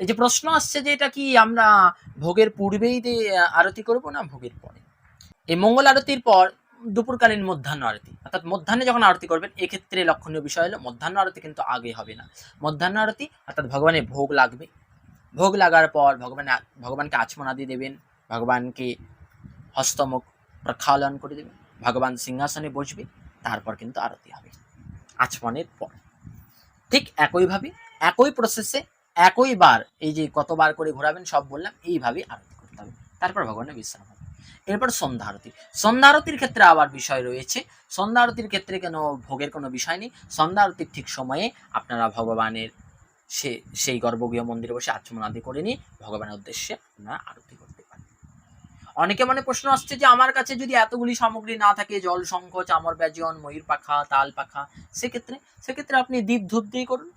এই যে প্রশ্ন আসছে যে এটা কি আমরা ভোগের পূর্বেই আরতি করব না ভোগের পরে? এই মঙ্গল আরতির পর দুপুরকালীন মধ্যাহ্ন আরতি। অর্থাৎ মধ্যাহ্নে যখন আরতি করবেন, এক্ষেত্রে লক্ষণীয় বিষয় হলো মধ্যাহ্ন আরতি কিন্তু আগে হবে না। মধ্যাহ্ন আরতি, অর্থাৎ ভগবানের ভোগ লাগবে। ভোগ লাগার পর ভগবান, ভগবানকে আচমনা দিয়ে দেবেন, ভগবানকে হস্তমুখ প্রক্ষালন করে দেবেন, ভগবান সিংহাসনে বসবে, তারপর কিন্তু আরতি হবে, আচমনের পর। ঠিক একইভাবে, একই প্রসেসে একই বার এই যে কতবার করে ঘোরাবেন, সব বললাম এইভাবে আরতি করতে হবে। তারপর ভগবানের বিশ্রাম হবে। এরপর সন্ধ্যা আরতি। সন্ধ্যা আরতির ক্ষেত্রে আবার বিষয় রয়েছে। সন্ধ্যা আরতির ক্ষেত্রে কেন ভোগের কোনো বিষয় নেই? সন্ধ্যা আরতির ঠিক সময়ে আপনারা ভগবানের সে, সেই গর্ভগৃহ মন্দিরে বসে আচমনাদি করে নিয়ে ভগবানের উদ্দেশ্যে আপনারা আরতি করতে পারেন। অনেকে মনে প্রশ্ন আসছে যে, আমার কাছে যদি এতগুলি সামগ্রী না থাকে, জল, শঙ্খ, চামর, ব্যাজন, ময়ূর পাখা, তাল পাখা, সেক্ষেত্রে সেক্ষেত্রে আপনি দীপ ধূপ দিয়ে করুন।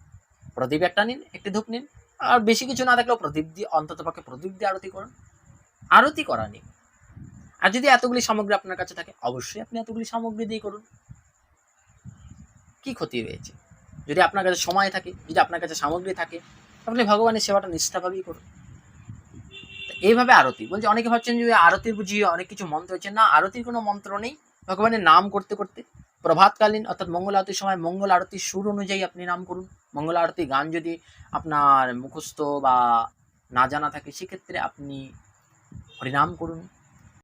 প্রদীপ একটা নিন, একটি ধূপ নিন। আর বেশি কিছু না থাকলেও প্রদীপ দিয়ে অন্তত পক্ষে প্রদীপ দিয়ে আরতি করুন। আরতি করা নেই। আর যদি এতগুলি সামগ্রী আপনার কাছে থাকে, অবশ্যই আপনি এতগুলি সামগ্রী দিয়ে করুন। কি ক্ষতি রয়েছে যদি আপনার কাছে সময় থাকে, যদি আপনার কাছে সামগ্রী থাকে, তাহলে ভগবানের সেবাটা নিষ্ঠাভাবেই করুন। এইভাবে আরতি। বলছে, অনেকে ভাবছেন যে আরতির বুঝিয়ে অনেক কিছু মন্ত্র হচ্ছে। না, আরতির কোনো মন্ত্র নেই। ভগবানের নাম করতে করতে প্রভাতকালীন অর্থাৎ মঙ্গল আরতির সময় মঙ্গল আরতির সুর অনুযায়ী আপনি নাম করুন। মঙ্গল আরতি গান যদি আপনার মুখস্থ বা না জানা থাকে, সেক্ষেত্রে আপনি হরিনাম করুন।